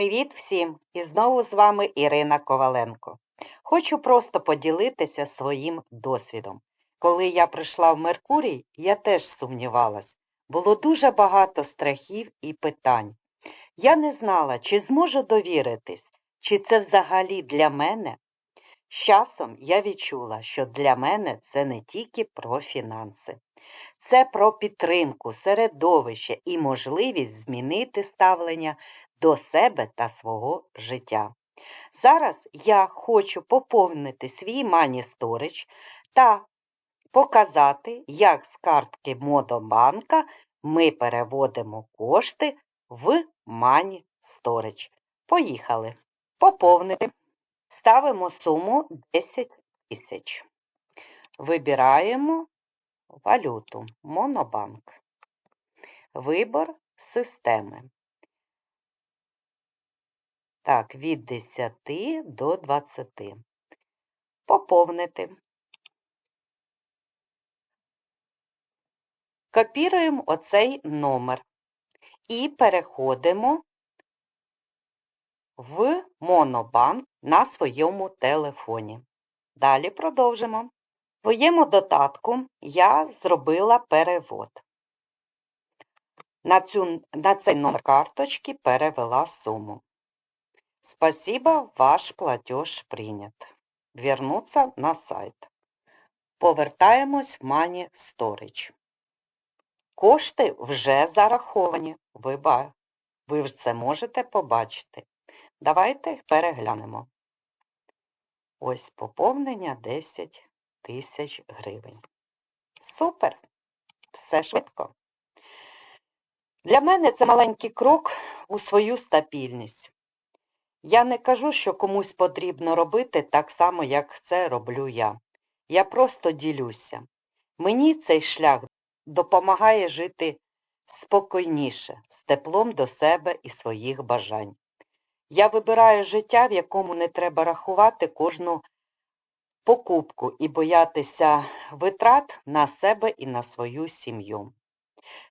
Привіт всім! І знову з вами Ірина Коваленко. Хочу просто поділитися своїм досвідом. Коли я прийшла в Меркурій, я теж сумнівалась. Було дуже багато страхів і питань. Я не знала, чи зможу довіритись, чи це взагалі для мене. З часом я відчула, що для мене це не тільки про фінанси. Це про підтримку, середовище і можливість змінити ставлення до себе та свого життя. Зараз я хочу поповнити свій Money Storage та показати, як з картки Модобанка ми переводимо кошти в Money Storage. Поїхали. Поповнити. Ставимо суму 10 тисяч. Вибираємо валюту Монобанк. Вибор системи. Так, від 10 до 20. Поповнити. Копіруємо оцей номер і переходимо в Монобанк на своєму телефоні. Далі продовжимо. В своєму додатку я зробила перевод. На, цю, на цей номер карточки перевела суму. Спасибо, ваш платеж принят. Вернуться на сайт. Повертаємось в Money Storage. Кошти вже зараховані. Ви, ви це можете побачити. Давайте переглянемо. Ось поповнення 10 тисяч гривень. Супер! Все швидко. Для мене це маленький крок у свою стабільність. Я не кажу, що комусь потрібно робити так само, як це роблю я. Я просто ділюся. Мені цей шлях допомагає жити спокійніше, з теплом до себе і своїх бажань. Я вибираю життя, в якому не треба рахувати кожну покупку і боятися витрат на себе і на свою сім'ю.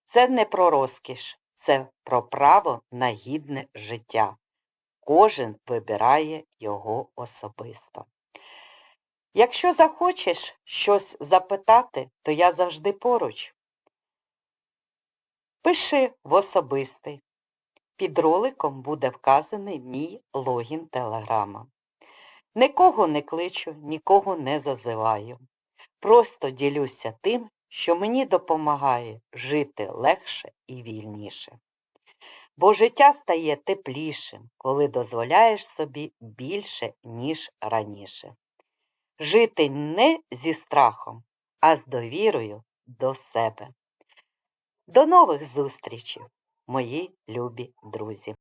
Це не про розкіш, це про право на гідне життя. Кожен вибирає його особисто. Якщо захочеш щось запитати, то я завжди поруч. Пиши в особистий. Під роликом буде вказаний мій логін телеграма. Нікого не кличу, нікого не зазиваю. Просто ділюся тим, що мені допомагає жити легше і вільніше. Бо життя стає теплішим, коли дозволяєш собі більше, ніж раніше. Жити не зі страхом, а з довірою до себе. До нових зустрічей, мої любі друзі!